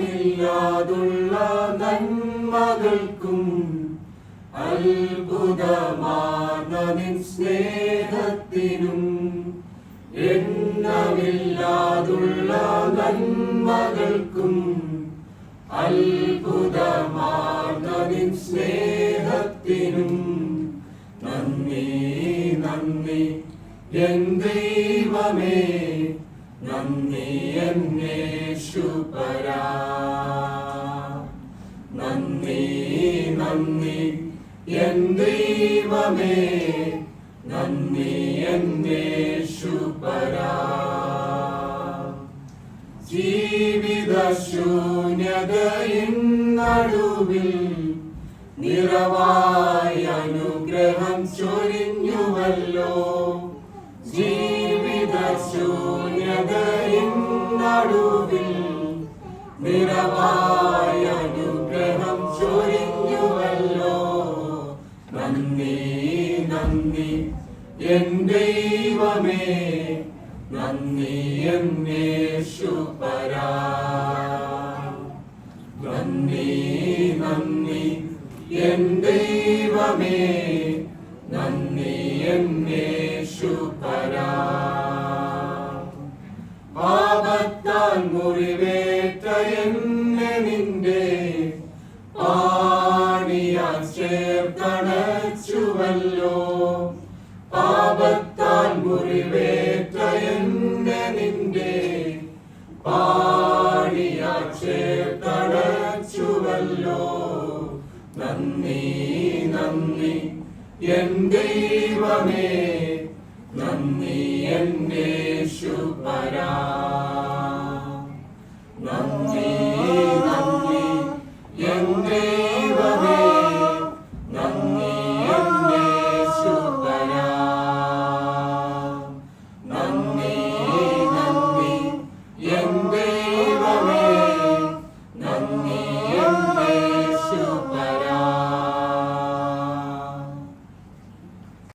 എണ്ണമില്ലാതുള്ള നന്മകൾക്കും അത്ഭുതമാർന്ന നിൻ സ്നേഹത്തിനും എണ്ണമില്ലാതുള്ള നന്മകൾക്കും അത്ഭുതമാർന്നതിൻ സ്നേഹത്തിനും നന്ദി നന്ദി എൻ ദൈവമേ നന്ദി എന്നേശുപരാ നന്ദി നന്ദി. എൻ ദൈവമേ നന്ദി എന്നേശുപരാ ജീവിത ശൂന്യതയിൻ നടുവിൽ നിറവായ അനുഗ്രഹം ചൊരിഞ്ഞുവല്ലോ. ജീവിത ശൂന്യതയിൻ നടുവിൽ നിറവായ എൻ ദൈവമേ നന്ദി എന്നേശുപരാ നന്ദി നന്ദി എൻ ദൈവമേ നന്ദി എന്നേശുപരാ പാപത്താൽ മുറിവേറ്റ എന്നെ നിന്റെ പാണിയാൽ ചേർത്തണച്ചുവല്ലോ. പാപത്താൽ മുറിവേറ്റ എന്നെ നിന്റെ നന്ദി നന്ദി എൻ ദൈവമേ നന്ദി എന്നേശുപരാ